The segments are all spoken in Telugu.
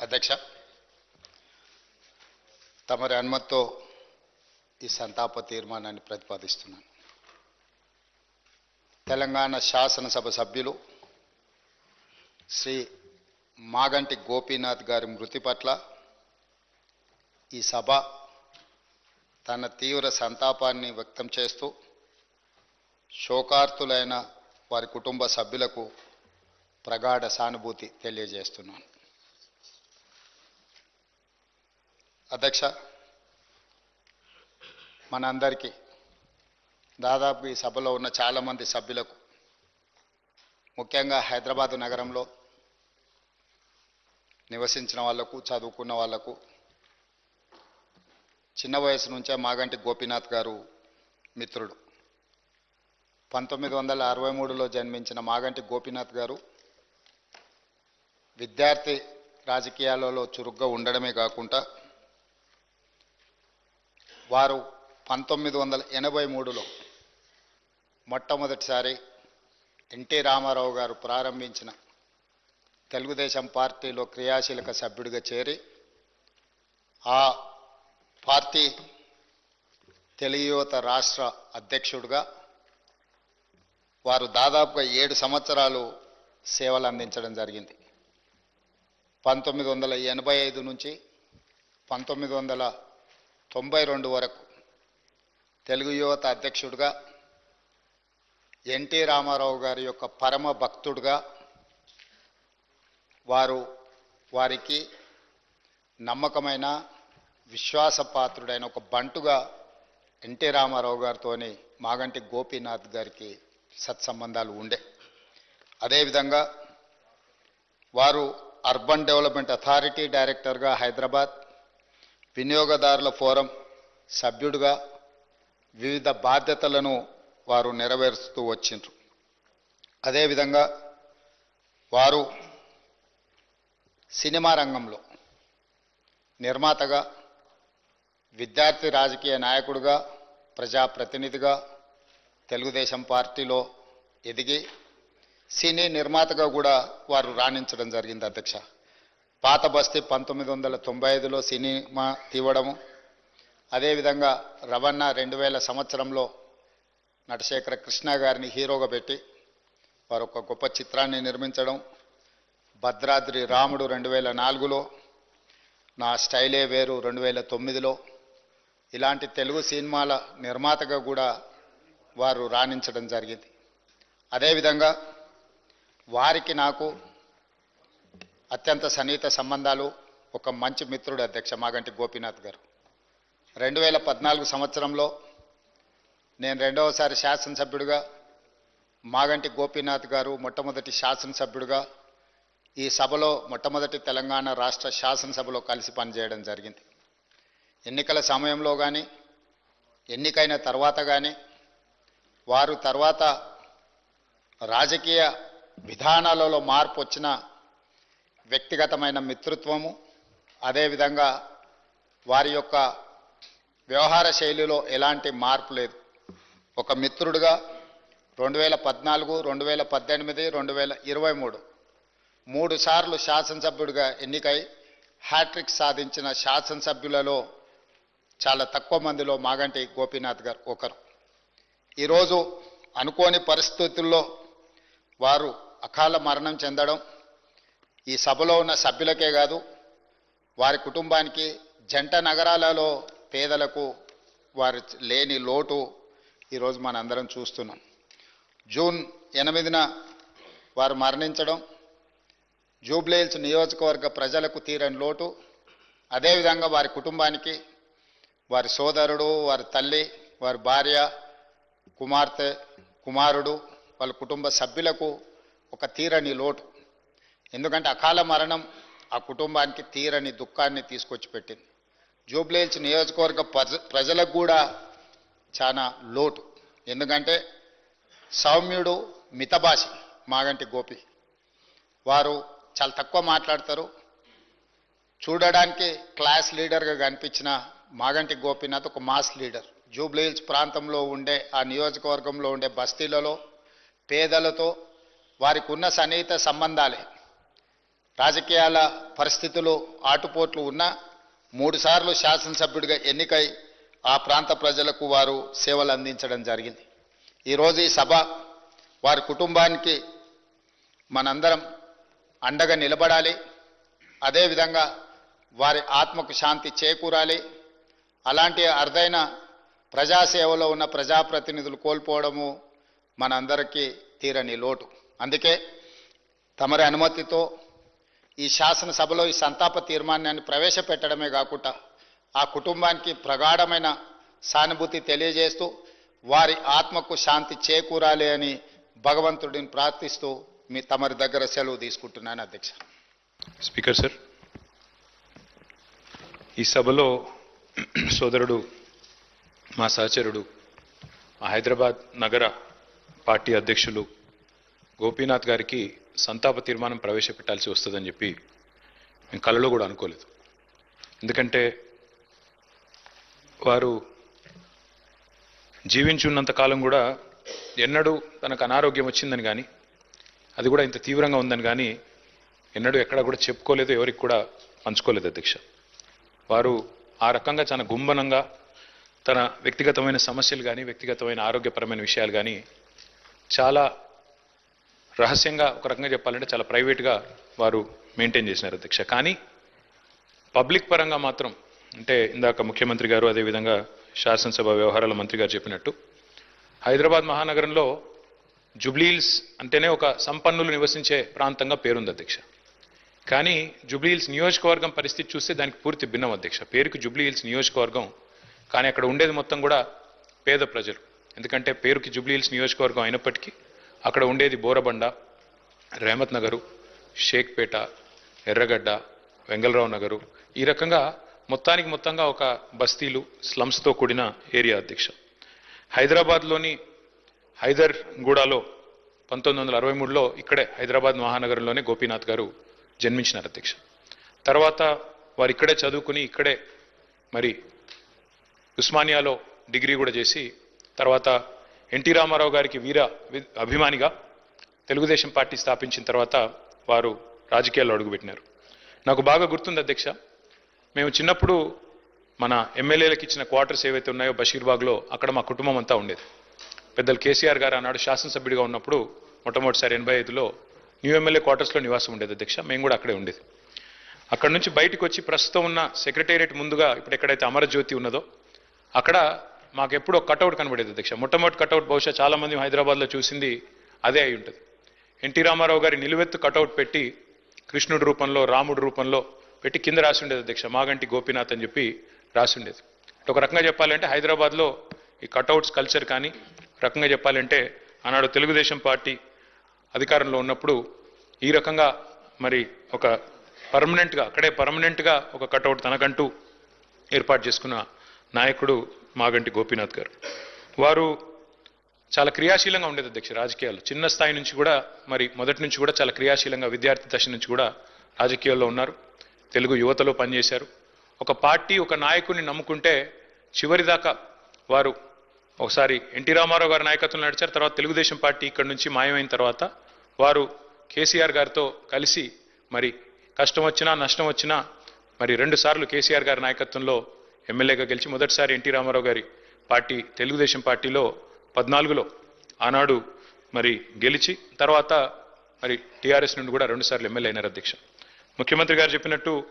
అధ్యక్ష తమరి అనుమతితో ఈ సంతాప తీర్మానాన్ని ప్రతిపాదిస్తున్నాను. తెలంగాణ శాసనసభ సభ్యులు శ్రీ మాగంటి గోపీనాథ్ గారి మృతి పట్ల ఈ సభ తన తీవ్ర సంతాపాన్ని వ్యక్తం చేస్తూ శోకార్తులైన వారి కుటుంబ సభ్యులకు ప్రగాఢ సానుభూతి తెలియజేస్తున్నాను. అధ్యక్ష మనందరికీ దాదాపు ఈ సభలో ఉన్న చాలామంది సభ్యులకు ముఖ్యంగా హైదరాబాద్ నగరంలో నివసించిన వాళ్ళకు చదువుకున్న వాళ్ళకు చిన్న వయసు నుంచే మాగంటి గోపీనాథ్ గారు మిత్రుడు. పంతొమ్మిది వందల అరవై మూడులో జన్మించిన మాగంటి గోపీనాథ్ గారు విద్యార్థి రాజకీయాలలో చురుగ్గా ఉండడమే కాకుండా వారు పంతొమ్మిది వందల ఎనభై మూడులో మొట్టమొదటిసారి ఎన్టీ రామారావు గారు ప్రారంభించిన తెలుగుదేశం పార్టీలో క్రియాశీలక సభ్యుడిగా చేరి ఆ పార్టీ తెలుగు రాష్ట్ర అధ్యక్షుడిగా వారు దాదాపుగా ఏడు సంవత్సరాలు సేవలు అందించడం జరిగింది. పంతొమ్మిది వందల ఎనభై ఐదు నుంచి పంతొమ్మిది వందల తొంభై రెండు వరకు. తెలుగు యువత అధ్యక్షుడిగా ఎన్టీ రామారావు గారి యొక్క పరమ భక్తుడుగా వారు వారికి నమ్మకమైన విశ్వాసపాత్రుడైన ఒక బంటుగా ఎన్టీ రామారావు గారితోని మాగంటి గోపీనాథ్ గారికి సత్సంబంధాలు ఉండే. అదేవిధంగా వారు అర్బన్ డెవలప్మెంట్ అథారిటీ డైరెక్టర్గా హైదరాబాద్ వినియోగదారుల ఫోరం సభ్యుడిగా వివిధ బాధ్యతలను వారు నెరవేరుస్తూ వచ్చిండ్రు. అదేవిధంగా వారు సినిమా రంగంలో నిర్మాతగా విద్యార్థి రాజకీయ నాయకుడిగా ప్రజాప్రతినిధిగా తెలుగుదేశం పార్టీలో ఎదిగి సినీ నిర్మాతగా కూడా వారు రాణించడం జరిగింది అధ్యక్ష. పాత బస్తీ పంతొమ్మిది వందల తొంభై ఐదులో సినిమా తీవడము అదేవిధంగా రవణ రెండు వేల సంవత్సరంలో నటశేఖర కృష్ణ గారిని హీరోగా పెట్టి వారు ఒక గొప్ప చిత్రాన్ని నిర్మించడం భద్రాద్రి రాముడు రెండు వేల నాలుగులో నా స్టైలే వేరు రెండు వేల తొమ్మిదిలో. ఇలాంటి తెలుగు సినిమాల నిర్మాతగా కూడా వారు రాణించడం జరిగింది. అదేవిధంగా వారికి నాకు అత్యంత సన్నిహిత సంబంధాలు ఒక మంచి మిత్రుడు అధ్యక్ష మాగంటి గోపీనాథ్ గారు. రెండు వేల పద్నాలుగు సంవత్సరంలో నేను రెండవసారి శాసనసభ్యుడిగా మాగంటి గోపీనాథ్ గారు మొట్టమొదటి శాసనసభ్యుడిగా ఈ సభలో మొట్టమొదటి తెలంగాణ రాష్ట్ర శాసనసభలో కలిసి పనిచేయడం జరిగింది. ఎన్నికల సమయంలో కానీ ఎన్నికైన తర్వాత కానీ వారు తర్వాత రాజకీయ విధానాలలో మార్పు వచ్చిన వ్యక్తిగతమైన మిత్రత్వము అదేవిధంగా వారి యొక్క వ్యవహార శైలిలో ఎలాంటి మార్పు లేదు. ఒక మిత్రుడిగా రెండు వేల పద్నాలుగు రెండు వేల పద్దెనిమిది రెండు వేల ఇరవై మూడు మూడు సార్లు శాసనసభ్యుడిగా ఎన్నికై హ్యాట్రిక్ సాధించిన శాసనసభ్యులలో చాలా తక్కువ మందిలో మాగంటి గోపీనాథ్ గారు ఒకరు. ఈరోజు అనుకోని పరిస్థితుల్లో వారు అకాల మరణం చెందడం ఈ సభలో ఉన్న సభ్యులకే కాదు వారి కుటుంబానికి జంట నగరాలలో పేదలకు వారి లేని లోటు ఈరోజు మనందరం చూస్తున్నాం. జూన్ ఎనిమిదిన వారు మరణించడం జూబ్లేల్స్ నియోజకవర్గ ప్రజలకు తీరని లోటు అదేవిధంగా వారి కుటుంబానికి వారి సోదరుడు వారి తల్లి వారి భార్య కుమార్తె కుమారుడు వాళ్ళ కుటుంబ సభ్యులకు ఒక తీరని లోటు. ఎందుకంటే అకాల మరణం ఆ కుటుంబానికి తీరని దుఃఖాన్ని తీసుకొచ్చి పెట్టింది. జూబ్లీహిల్స్ నియోజకవర్గ ప్రజ ప్రజలకు కూడా చాలా లోటు. ఎందుకంటే సౌమ్యుడు మితభాషి మాగంటి గోపి. వారు చాలా తక్కువ మాట్లాడతారు. చూడడానికి క్లాస్ లీడర్గా కనిపించిన మాగంటి గోపీనాథ్ ఒక మాస్ లీడర్. జూబ్లీహిల్స్ ప్రాంతంలో ఉండే ఆ నియోజకవర్గంలో ఉండే బస్తీలలో పేదలతో వారికి ఉన్న సన్నిహిత సంబంధాలే. రాజకీయాల పరిస్థితులు ఆటుపోట్లు ఉన్నా మూడుసార్లు శాసనసభ్యుడిగా ఎన్నికై ఆ ప్రాంత ప్రజలకు వారు సేవలు అందించడం జరిగింది. ఈరోజు ఈ సభ వారి కుటుంబానికి మనందరం అండగా నిలబడాలి. అదేవిధంగా వారి ఆత్మకు శాంతి చేకూరాలి. అలాంటి అరుదైన ప్రజాసేవలో ఉన్న ప్రజాప్రతినిధులు కోల్పోవడము మనందరికీ తీరని లోటు. అందుకే తమరి అనుమతితో ఈ శాసనసభలో ఈ సంతాప తీర్మానాన్ని ప్రవేశపెట్టడమే కాకుండా ఆ కుటుంబానికి ప్రగాఢమైన సానుభూతి తెలియజేస్తూ వారి ఆత్మకు శాంతి చేకూరాలి అని భగవంతుడిని ప్రార్థిస్తూ మీ తమరి దగ్గర సెలవు తీసుకుంటున్నాను అధ్యక్ష. స్పీకర్ సార్ ఈ సభలో సోదరుడు మా సహచరుడు హైదరాబాద్ నగర పార్టీ అధ్యక్షులు గోపీనాథ్ గారికి సంతాప తీర్మానం ప్రవేశపెట్టాల్సి వస్తుందని చెప్పి మేము కలలో కూడా అనుకోలేదు. ఎందుకంటే వారు జీవించున్నంత కాలం కూడా ఎన్నడూ తనకు అనారోగ్యం వచ్చిందని కానీ అది కూడా ఇంత తీవ్రంగా ఉందని కానీ ఎన్నడూ ఎక్కడ కూడా చెప్పుకోలేదు ఎవరికి కూడా పంచుకోలేదు అధ్యక్ష. వారు ఆ రకంగా చాలా గుంబనంగా తన వ్యక్తిగతమైన సమస్యలు కానీ వ్యక్తిగతమైన ఆరోగ్యపరమైన విషయాలు కానీ చాలా రహస్యంగా ఒక రకంగా చెప్పాలంటే చాలా ప్రైవేట్గా వారు మెయింటైన్ చేసినారు అధ్యక్ష. కానీ పబ్లిక్ పరంగా మాత్రం అంటే ఇందాక ముఖ్యమంత్రి గారు అదేవిధంగా శాసనసభ వ్యవహారాల మంత్రి గారు చెప్పినట్టు హైదరాబాద్ మహానగరంలో జుబ్లీల్స్ అంటేనే ఒక సంపన్నులు నివసించే ప్రాంతంగా పేరుంది అధ్యక్ష. కానీ జుబ్లీహిల్స్ నియోజకవర్గం పరిస్థితి చూస్తే దానికి పూర్తి భిన్నం అధ్యక్ష. పేరుకి జుబ్లీహిల్స్ నియోజకవర్గం కానీ అక్కడ ఉండేది మొత్తం కూడా పేద ప్రజలు. ఎందుకంటే పేరుకి జుబ్లీహిల్స్ నియోజకవర్గం అయినప్పటికీ అక్కడ ఉండేది బోరబండ రేమత్ నగరు షేక్పేట ఎర్రగడ్డ వెంగళరావు నగరు. ఈ రకంగా మొత్తానికి మొత్తంగా ఒక బస్తీలు స్లమ్స్తో కూడిన ఏరియా అధ్యక్ష. హైదరాబాద్లోని హైదర్ గూడాలో పంతొమ్మిది వందల అరవై మూడులో ఇక్కడే హైదరాబాద్ మహానగరంలోనే గోపీనాథ్ గారు జన్మించినారు అధ్యక్ష. తర్వాత వారు ఇక్కడే చదువుకుని ఇక్కడే మరి ఉస్మానియాలో డిగ్రీ కూడా చేసి తర్వాత ఎన్టీ రామారావు గారికి వీర వి- అభిమానిగా తెలుగుదేశం పార్టీ స్థాపించిన తర్వాత వారు రాజకీయాల్లో అడుగుపెట్టినారు. నాకు బాగా గుర్తుంది అధ్యక్ష మేము చిన్నప్పుడు మన ఎమ్మెల్యేలకు ఇచ్చిన క్వార్టర్స్ ఏవైతే ఉన్నాయో బషీర్బాగ్లో అక్కడ మా కుటుంబం అంతా ఉండేది. పెద్దలు కేసీఆర్ గారు ఆనాడు శాసనసభ్యుడిగా ఉన్నప్పుడు మొట్టమొదటిసారి ఎనభై ఐదులో న్యూ ఎమ్మెల్యే క్వార్టర్స్లో నివాసం ఉండేది అధ్యక్ష మేము కూడా అక్కడే ఉండేది. అక్కడ నుంచి బయటకు వచ్చి ప్రస్తుతం ఉన్న సెక్రటేరియట్ ముందుగా ఇప్పుడు ఎక్కడైతే అమరజ్యోతి ఉన్నదో అక్కడ మాకు ఎప్పుడో కటౌట్ కనబడేది అధ్యక్ష మొట్టమొదటి కటౌట్ బహుశా చాలా మంది హైదరాబాద్లో చూసింది అదే అయి ఉంటుంది. ఎన్టీ రామారావు గారి నిలువెత్తు కటౌట్ పెట్టి కృష్ణుడి రూపంలో రాముడి రూపంలో పెట్టి కింద రాసి ఉండేది అధ్యక్ష మాగంటి గోపీనాథ్ అని చెప్పి రాసి ఉండేది. ఒక రకంగా చెప్పాలంటే హైదరాబాద్లో ఈ కటౌట్స్ కల్చర్ కానీ రకంగా చెప్పాలంటే ఆనాడు తెలుగుదేశం పార్టీ అధికారంలో ఉన్నప్పుడు ఈ రకంగా మరి ఒక పర్మనెంట్గా అక్కడే పర్మనెంట్గా ఒక కటౌట్ తనకంటూ ఏర్పాటు చేసుకున్న నాయకుడు మాగంటి గోపీనాథ్ గారు. వారు చాలా క్రియాశీలంగా ఉండేది అధ్యక్ష రాజకీయాలు చిన్న స్థాయి నుంచి కూడా మరి మొదటి నుంచి కూడా చాలా క్రియాశీలంగా విద్యార్థి దశ నుంచి కూడా రాజకీయాల్లో ఉన్నారు. తెలుగు యువతలో పనిచేశారు. ఒక పార్టీ ఒక నాయకుడిని నమ్ముకుంటే చివరిదాకా వారు ఒకసారి ఎన్టీ రామారావు గారి నాయకత్వం నడిచారు. తర్వాత తెలుగుదేశం పార్టీ ఇక్కడ నుంచి మాయమైన తర్వాత వారు కేసీఆర్ గారితో కలిసి మరి కష్టం వచ్చినా నష్టం వచ్చినా మరి రెండు సార్లు కేసీఆర్ గారి నాయకత్వంలో ఎమ్మెల్యేగా గెలిచి మొదటిసారి ఎన్టీ రామారావు గారి పార్టీ తెలుగుదేశం పార్టీలో పద్నాలుగులో ఆనాడు మరి గెలిచి తర్వాత మరి టీఆర్ఎస్ నుండి కూడా రెండుసార్లు ఎమ్మెల్యే అయినారు అధ్యక్ష. ముఖ్యమంత్రి గారు చెప్పినట్టు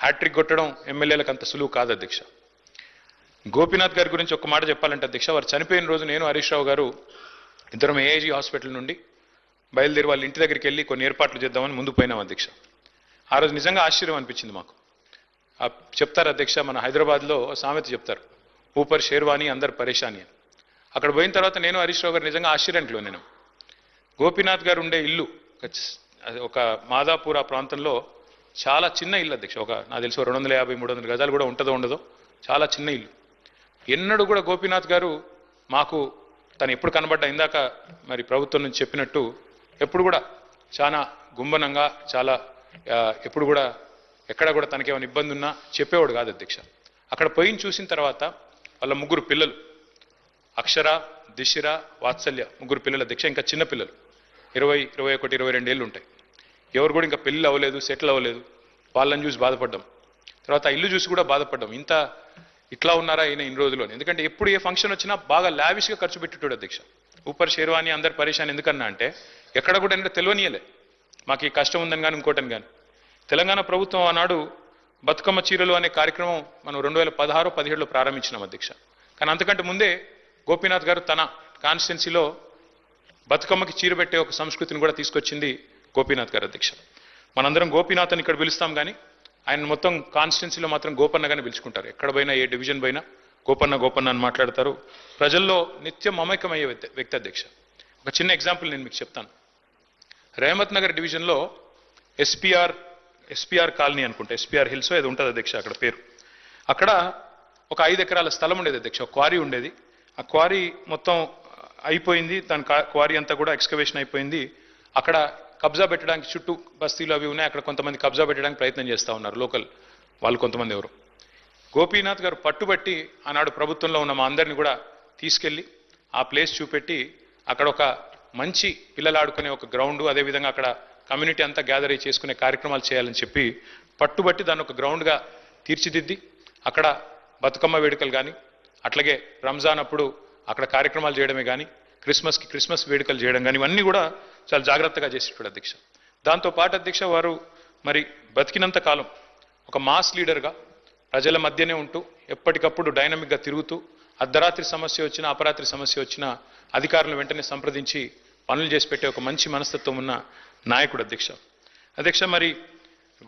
హ్యాట్రిక్ కొట్టడం ఎమ్మెల్యేలకు అంత సులువు కాదు అధ్యక్ష. గోపీనాథ్ గారి గురించి ఒక మాట చెప్పాలంటే అధ్యక్ష వారు చనిపోయిన రోజు నేను హరీష్ రావు గారు ఇద్దరం ఏఐజీ హాస్పిటల్ నుండి బయలుదేరి వాళ్ళ ఇంటి దగ్గరికి వెళ్ళి కొన్ని ఏర్పాట్లు చేద్దామని ముందు పోయినాం అధ్యక్ష. ఆ రోజు నిజంగా ఆశ్చర్యం అనిపించింది మాకు. చెప్తారు అధ్యక్ష మన హైదరాబాద్లో సామెత చెప్తారు. ఊపర్ షేర్వాణి అందరు పరేషాని అని. అక్కడ పోయిన తర్వాత నేను హరీష్ రావు గారు నిజంగా ఆశ్చర్యానికి నేను. గోపీనాథ్ గారు ఉండే ఇల్లు ఒక మాదాపూర్ ఆ ప్రాంతంలో చాలా చిన్న ఇల్లు అధ్యక్ష ఒక నా తెలిసి రెండు వందల యాభై మూడు వందల గజాలు కూడా ఉంటుందో ఉండదో చాలా చిన్న ఇల్లు. ఎన్నడూ కూడా గోపీనాథ్ గారు మాకు తను ఎప్పుడు కనబడ్డా ఇందాక మరి ప్రభుత్వం నుంచి చెప్పినట్టు ఎప్పుడు కూడా చాలా గుంబనంగా చాలా ఎప్పుడు కూడా ఎక్కడ కూడా తనకేమైనా ఇబ్బంది ఉన్నా చెప్పేవాడు కాదు అధ్యక్ష. అక్కడ పోయిన చూసిన తర్వాత వాళ్ళ ముగ్గురు పిల్లలు అక్షర దిశిర వాత్సల్య ముగ్గురు పిల్లల అధ్యక్ష ఇంకా చిన్న పిల్లలు. ఇరవై ఇరవై ఒకటి ఇరవై రెండు ఏళ్ళు ఉంటాయి. ఎవరు కూడా ఇంకా పెళ్ళి అవ్వలేదు సెటిల్ అవ్వలేదు. వాళ్ళని చూసి బాధపడ్డాం. తర్వాత ఇల్లు చూసి కూడా బాధపడ్డాం. ఇంత ఇట్లా ఉన్నారా ఈయన ఇన్ని రోజులు ఎందుకంటే ఎప్పుడు ఏ ఫంక్షన్ వచ్చినా బాగా లావిష్గా ఖర్చు పెట్టేటోడు అధ్యక్ష. ఊపర్ షేర్వాణి అందరు పరేషాన్ ఎందుకన్నా అంటే ఎక్కడ కూడా ఏంటంటే తెలియనియలే. మాకు ఈ కష్టం ఉందని కానీ ఇంకోటని కానీ తెలంగాణ ప్రభుత్వం ఆనాడు బతుకమ్మ చీరలు అనే కార్యక్రమం మనం రెండు వేల పదహారు పదిహేడులో ప్రారంభించినాం అధ్యక్ష. కానీ అంతకంటే ముందే గోపీనాథ్ గారు తన కాన్స్టిట్యున్సీలో బతుకమ్మకి చీర పెట్టే ఒక సంస్కృతిని కూడా తీసుకొచ్చింది గోపీనాథ్ గారు అధ్యక్ష. మనందరం గోపీనాథ్ అని ఇక్కడ పిలుస్తాం కానీ ఆయన మొత్తం కాన్స్టిట్యున్సీలో మాత్రం గోపన్నగానే పిలుచుకుంటారు. ఎక్కడ పోయినా ఏ డివిజన్ పోయినా గోపన్న గోపన్న అని మాట్లాడతారు. ప్రజల్లో నిత్యం మమైకమయ్యే వ్యక్తి వ్యక్తి అధ్యక్ష. ఒక చిన్న ఎగ్జాంపుల్ నేను మీకు చెప్తాను. రేమత్ నగర్ డివిజన్లో ఎస్పీఆర్ ఎస్పీఆర్ కాలనీ అనుకుంటా ఎస్పీఆర్ హిల్స్ ఏదో ఉంటుంది అధ్యక్ష అక్కడ పేరు. అక్కడ ఒక ఐదు ఎకరాల స్థలం ఉండేది అధ్యక్ష ఒక క్వారీ ఉండేది. ఆ క్వారీ మొత్తం అయిపోయింది దాని క్వారీ అంతా కూడా ఎక్స్కవేషన్ అయిపోయింది. అక్కడ కబ్జా పెట్టడానికి చుట్టూ బస్తీలు అవి ఉన్నాయి అక్కడ కొంతమంది కబ్జా పెట్టడానికి ప్రయత్నం చేస్తూ ఉన్నారు లోకల్ వాళ్ళు కొంతమంది ఎవరు. గోపీనాథ్ గారు పట్టుబట్టి ఆనాడు ప్రభుత్వంలో ఉన్న మా అందరిని కూడా తీసుకెళ్ళి ఆ ప్లేస్ చూపెట్టి అక్కడ ఒక మంచి పిల్లలు ఆడుకునే ఒక గ్రౌండ్ అదేవిధంగా అక్కడ కమ్యూనిటీ అంతా గ్యాదర్ అయ్యి చేసుకునే కార్యక్రమాలు చేయాలని చెప్పి పట్టుబట్టి దాన్ని ఒక గ్రౌండ్గా తీర్చిదిద్ది. అక్కడ బతుకమ్మ వేడుకలు కానీ అట్లాగే రంజాన్ అప్పుడు అక్కడ కార్యక్రమాలు చేయడమే కానీ క్రిస్మస్కి క్రిస్మస్ వేడుకలు చేయడం కానీ ఇవన్నీ కూడా చాలా జాగ్రత్తగా చేసేటాడు అధ్యక్ష. దాంతో పాటు అధ్యక్ష వారు మరి బతికినంత కాలం ఒక మాస్ లీడర్గా ప్రజల మధ్యనే ఉంటూ ఎప్పటికప్పుడు డైనమిక్గా తిరుగుతూ అర్ధరాత్రి సమస్య వచ్చినా అపరాత్రి సమస్య వచ్చినా అధికారులను వెంటనే సంప్రదించి పనులు చేసి పెట్టే ఒక మంచి మనస్తత్వం ఉన్న నాయకుడు అధ్యక్ష. అధ్యక్ష మరి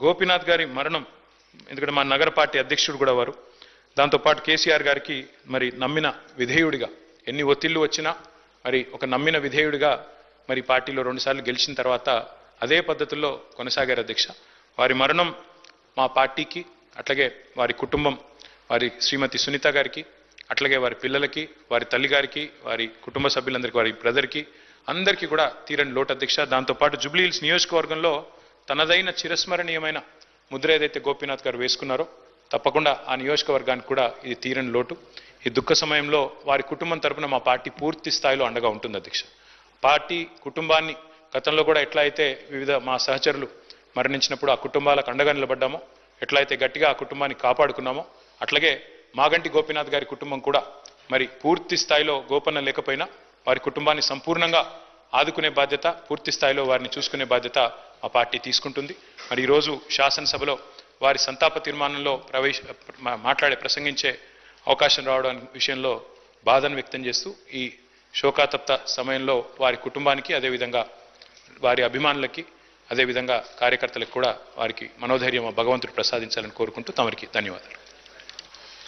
గోపీనాథ్ గారి మరణం ఎందుకంటే మా నగర పార్టీ అధ్యక్షుడు కూడా వారు. దాంతోపాటు కేసీఆర్ గారికి మరి నమ్మిన విధేయుడిగా ఎన్ని ఒత్తిళ్ళు వచ్చినా మరి ఒక నమ్మిన విధేయుడిగా మరి పార్టీలో రెండుసార్లు గెలిచిన తర్వాత అదే పద్ధతుల్లో కొనసాగారు అధ్యక్ష. వారి మరణం మా పార్టీకి అట్లాగే వారి కుటుంబం వారి శ్రీమతి సునీత గారికి అట్లాగే వారి పిల్లలకి వారి తల్లి గారికి వారి కుటుంబ సభ్యులందరికీ వారి బ్రదర్కి అందరికీ కూడా తీరని లోటు అధ్యక్ష. దాంతోపాటు జుబ్లీహిల్స్ నియోజకవర్గంలో తనదైన చిరస్మరణీయమైన ముద్ర ఏదైతే గోపీనాథ్ గారు వేసుకున్నారో తప్పకుండా ఆ నియోజకవర్గానికి కూడా ఇది తీరని లోటు. ఈ దుఃఖ సమయంలో వారి కుటుంబం తరపున మా పార్టీ పూర్తి స్థాయిలో అండగా ఉంటుంది అధ్యక్ష. పార్టీ కుటుంబాన్ని గతంలో కూడా ఎట్లా అయితే వివిధ మా సహచరులు మరణించినప్పుడు ఆ కుటుంబాలకు అండగా నిలబడ్డామో ఎట్లయితే గట్టిగా ఆ కుటుంబాన్ని కాపాడుకున్నామో అట్లాగే మాగంటి గోపీనాథ్ గారి కుటుంబం కూడా మరి పూర్తి స్థాయిలో గోపన్న లేకపోయినా వారి కుటుంబాన్ని సంపూర్ణంగా ఆదుకునే బాధ్యత పూర్తి స్థాయిలో వారిని చూసుకునే బాధ్యత మా పార్టీ తీసుకుంటుంది. మరి ఈరోజు శాసనసభలో వారి సంతాప తీర్మానంలో ప్రవేశ మాట్లాడే ప్రసంగించే అవకాశం రావడం విషయంలో బాధను వ్యక్తం చేస్తూ ఈ శోకాతప్త సమయంలో వారి కుటుంబానికి అదేవిధంగా వారి అభిమానులకి అదేవిధంగా కార్యకర్తలకు కూడా వారికి మనోధైర్యం భగవంతుడు ప్రసాదించాలని కోరుకుంటూ తమరికి ధన్యవాదాలు.